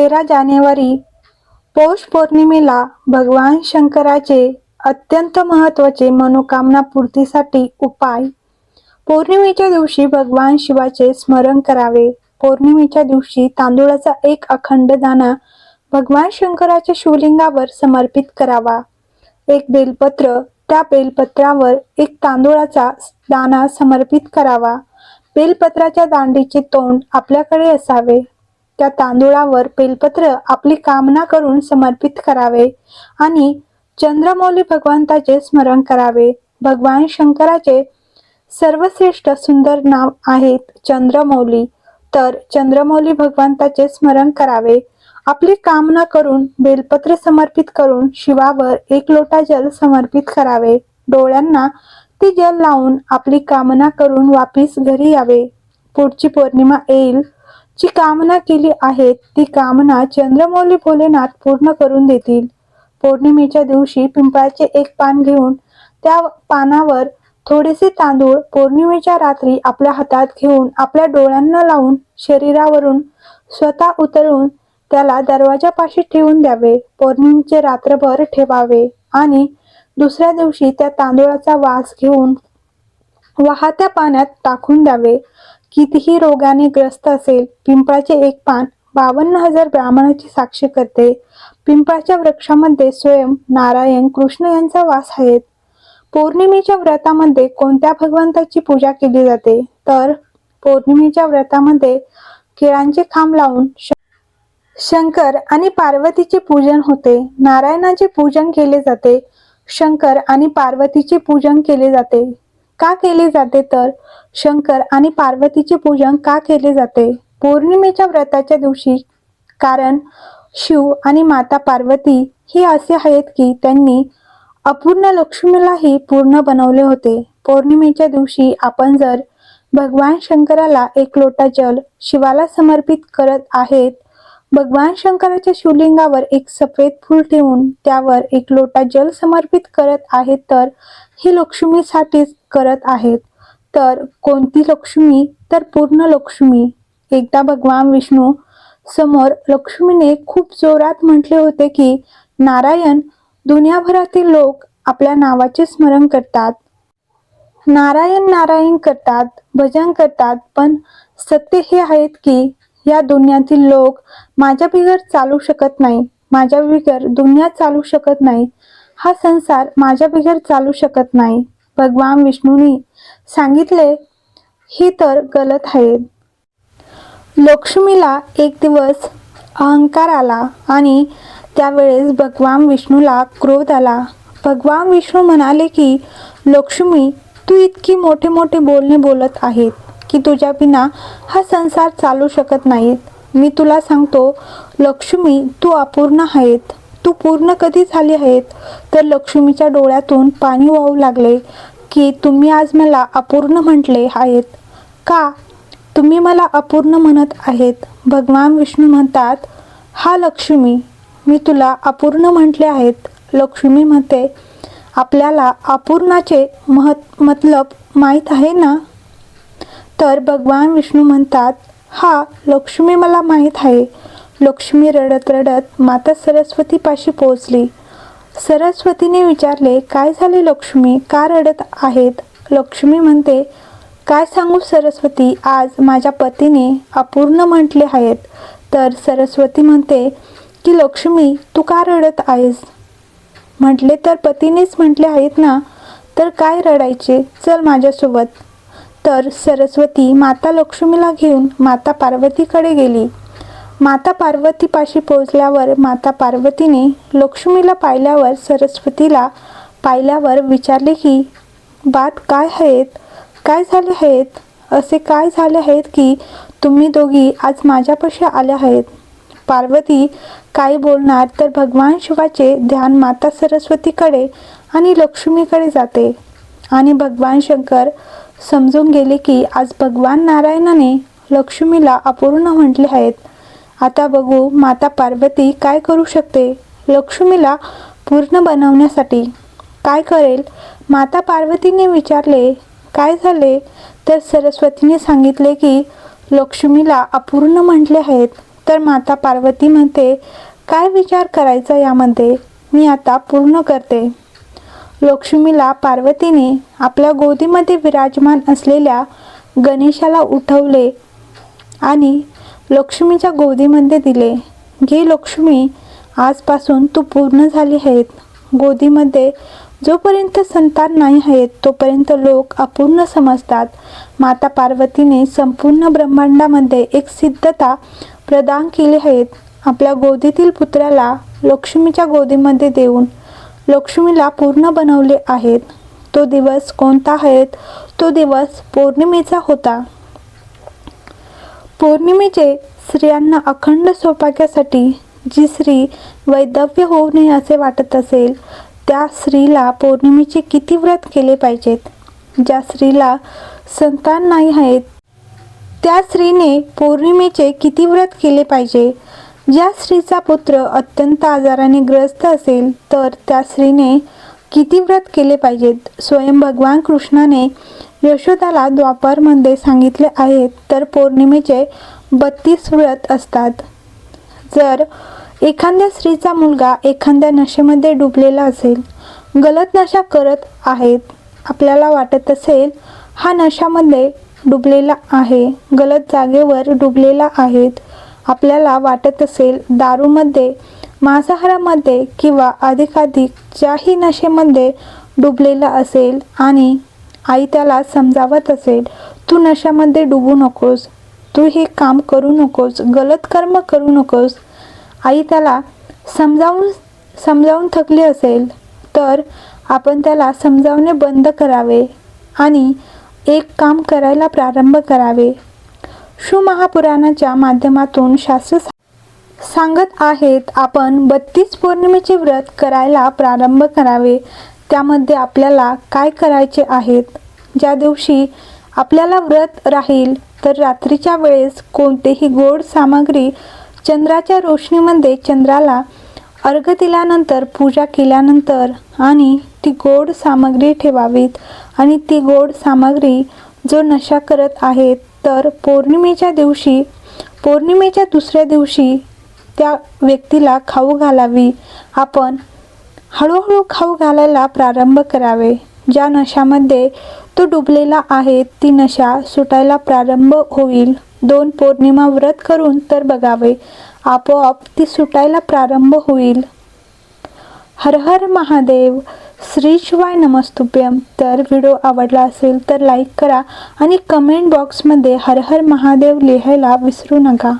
तेरा जानेवारी पौष पौर्णिमेला भगवान शंकराचे अत्यंत महत्त्वाचे मनोकामना पूर्तीसाठी उपाय. पौर्णिमेच्या दिवशी भगवान शिवाचे स्मरण करावे. पौर्णिमेच्या दिवशी तांदूळाचा एक अखंड दाणा भगवान शंकराच्या शिवलिंगावर समर्पित करावा. एक बेलपत्र त्या बेलपत्रावर एक तांदूळाचा दाणा समर्पित करावा. बेलपत्राच्या दांडीचे तोंड आपल्याकडे असावे. त्या तांदूळावर बेलपत्र आपली कामना करून समर्पित करावे आणि चंद्रमौली भगवंताचे स्मरण करावे. भगवान शंकराचे सर्वश्रेष्ठ सुंदर नाव आहेत चंद्रमौली. तर चंद्रमौली भगवंताचे स्मरण करावे. आपली कामना करून बेलपत्र समर्पित करून शिवावर एक लोटा जल समर्पित करावे. डोळ्यांना ते जल लावून आपली कामना करून वापिस घरी यावे. पुढची पौर्णिमा येईल. जी कामना केली आहे ती कामना चंद्रमौली भोलेनाथ पूर्ण करून देतील. पौर्णिमेच्या दिवशी पिंपळाचे एक पान घेऊन त्या पानावर थोडेसे तांदूळ पौर्णिमेच्या रात्री आपल्या हातात घेऊन आपल्या डोळ्यांना लावून शरीरावरून स्वतः उतरून त्याला दरवाजापाशी ठेवून द्यावे पौर्णिमेचे रात्रभर ठेवावे आणि दुसऱ्या दिवशी त्या तांदूळाचा वास घेऊन वाहत्या पाण्यात टाकून द्यावे. कितीही रोगाने ग्रस्त असेल पिंपळाचे एक पान बावन्न हजार ब्राह्मणाची साक्ष करते. पिंपळाच्या वृक्षामध्ये स्वयं नारायण कृष्ण यांचा वास आहेत पौर्णिमेच्या व्रतामध्ये कोणत्या भगवंताची पूजा केली जाते? तर पौर्णिमेच्या व्रतामध्ये केळांचे खांब लावून शंकर आणि पार्वतीचे पूजन होते. नारायणाचे पूजन केले जाते. शंकर आणि पार्वतीचे पूजन केले जाते. का केले जाते तर? शंकर आणि पार्वतीचे पूजन का केले जाते? पौर्णिमेच्या व्रताच्या दिवशी कारण शिव आणि माता पार्वती ही असे आहेत की त्यांनी अपूर्ण लक्ष्मीलाही पूर्ण बनवले होते. पौर्णिमेच्या दिवशी आपण जर भगवान शंकराला एक लोटा जल शिवाला समर्पित करत आहेत भगवान शंकराच्या शिवलिंगावर एक सफेद फूल ठेवून त्यावर एक लोटा जल समर्पित करत आहेत तर ही लक्ष्मीसाठीच करत आहेत. तर कोणती लक्ष्मी? तर पूर्ण लक्ष्मी. एकदा भगवान विष्णू समोर लक्ष्मीने खूप जोरात म्हटले होते की नारायण दुनियाभरातील लोक आपल्या नावाचे स्मरण करतात. नारायण नारायण करतात भजन करतात पण सत्य हे आहेत की या दुनियातील लोक माझ्या बिगर चालू शकत नाही. माझ्या बिगर दुनिया चालू शकत नाही. हा संसार माझ्या बिगर चालू शकत नाही. भगवान विष्णूंनी सांगितले ही तर गलत आहे. लक्ष्मीला एक दिवस अहंकार आला आणि त्यावेळेस भगवान विष्णूला क्रोध आला. भगवान विष्णू म्हणाले की लक्ष्मी तू इतकी मोठे मोठे बोलणे बोलत आहेत की तुझ्या बिना हा संसार चालू शकत नाहीत. मी तुला सांगतो लक्ष्मी तू अपूर्ण आहेत. तू पूर्ण कधी झाली आहेत? तर लक्ष्मीच्या डोळ्यातून पाणी वाहू लागले. की तुम्ही आज मला अपूर्ण म्हटले आहेत. का? तुम्ही मला अपूर्ण म्हणत आहेत. भगवान विष्णू म्हणतात हा लक्ष्मी मी तुला अपूर्ण म्हटले आहेत. लक्ष्मी म्हणते आपल्याला अपूर्णाचे महत् मतलब माहीत आहे ना? तर भगवान विष्णू म्हणतात हा लक्ष्मी मला माहीत आहे. लक्ष्मी रडत रडत माता सरस्वतीपाशी पोहोचली. सरस्वतीने विचारले काय झाले लक्ष्मी? का रडत आहेत? लक्ष्मी म्हणते काय सांगू सरस्वती आज माझ्या पतीने अपूर्ण म्हटले आहेत. तर सरस्वती म्हणते की लक्ष्मी तू का रडत आहेस? म्हटले तर पतीनेच म्हटले आहेत ना तर काय रडायचे? चल माझ्यासोबत. तर सरस्वती माता लक्ष्मीला घेऊन माता पार्वतीकडे गेली. माता पार्वतीपाशी पोहोचल्यावर माता पार्वतीने लक्ष्मीला पाहिल्यावर सरस्वतीला पाहिल्यावर विचारले की बात काय आहेत काय झाले आहेत असे काय झाले आहेत की तुम्ही दोघी आज माझ्यापाशी आल्या आहेत पार्वती काय बोलणार तर भगवान शिवाचे ध्यान माता सरस्वतीकडे आणि लक्ष्मीकडे जाते. आणि भगवान शंकर समजून गेले की आज भगवान नारायणाने लक्ष्मीला अपूर्ण म्हटले आहेत आता बघू माता पार्वती काय करू शकते? लक्ष्मीला पूर्ण बनवण्यासाठी काय करेल? माता पार्वतीने विचारले काय झाले? तर सरस्वतीने सांगितले की लक्ष्मीला अपूर्ण म्हटले आहेत. तर माता पार्वती म्हणते काय विचार करायचा यामध्ये? मी आता पूर्ण करते. लक्ष्मीला पार्वतीने आपल्या गोदीमध्ये विराजमान असलेल्या गणेशाला उठवले आणि लक्ष्मीच्या गोदीमध्ये दिले. घे लक्ष्मी आजपासून तू पूर्ण झाली आहेत. गोदीमध्ये जोपर्यंत संतान नाही आहेत तोपर्यंत लोक अपूर्ण समजतात. माता पार्वतीने संपूर्ण ब्रह्मांडामध्ये एक सिद्धता प्रदान केली आहेत आपल्या गोदीतील पुत्राला लक्ष्मीच्या गोदीमध्ये देऊन लक्ष्मीला पूर्ण बनवले आहेत. तो दिवस कोणता आहे? तो दिवस पौर्णिमेचा होता. पौर्णिमेचे स्त्रियांना अखंड सौभाग्यासाठी जी स्त्री वैधव्य होऊ नये असे वाटत असेल त्या स्त्रीला पौर्णिमेचे किती व्रत केले पाहिजेत? ज्या स्त्रीला संतान नाही आहेत त्या स्त्रीने पौर्णिमेचे किती व्रत केले पाहिजे? ज्या स्त्रीचा पुत्र अत्यंत आजाराने ग्रस्त असेल तर त्या स्त्रीने किती व्रत केले पाहिजेत? स्वयं भगवान कृष्णाने यशोदाला द्वापारमध्ये सांगितले आहेत तर पौर्णिमेचे बत्तीस व्रत असतात. जर एखाद्या स्त्रीचा मुलगा एखाद्या नशेमध्ये डुबलेला असेल गलत नशा करत आहेत आपल्याला वाटत असेल हा नशामध्ये डुबलेला आहे गलत जागेवर डुबलेला आहेत आपल्याला वाटत असेल दारूमध्ये मांसाहारामध्ये किंवा अधिकाधिक ज्याही नशेमध्ये डुबलेला असेल आणि आई त्याला समजावत असेल तू नशामध्ये डुबू नकोस तू हे काम करू नकोस गलत कर्म करू नकोस. आई त्याला समजावून समजावून थकली असेल तर आपण त्याला समजावणे बंद करावे आणि एक काम करायला प्रारंभ करावे. शुमहापुराणाच्या माध्यमातून शास्त्र सांगत आहेत आपण बत्तीस पौर्णिमेचे व्रत करायला प्रारंभ करावे. त्यामध्ये आपल्याला काय करायचे आहेत? ज्या दिवशी आपल्याला व्रत राहील तर रात्रीच्या वेळेस कोणतेही गोड सामग्री चंद्राच्या रोशनीमध्ये चंद्राला अर्घ दिल्यानंतर पूजा केल्यानंतर आणि ती गोड सामग्री ठेवावीत आणि ती गोड सामग्री जो नशा करत आहेत तर पौर्णिमेच्या दिवशी पौर्णिमेच्या दुसऱ्या दिवशी त्या व्यक्तीला खाऊ घालावी. आपण हळूहळू खाऊ घालायला प्रारंभ करावे. ज्या नशामध्ये तो डुबलेला आहे ती नशा सुटायला प्रारंभ होईल. दोन पौर्णिमा व्रत करून तर बघावे. आपोआप ती सुटायला प्रारंभ होईल. हर हर महादेव श्री शिवाय नमस्तुभ्यम. तर व्हिडिओ आवडला असेल तर लाईक करा आणि कमेंट बॉक्समध्ये हर हर महादेव लिहायला विसरू नका.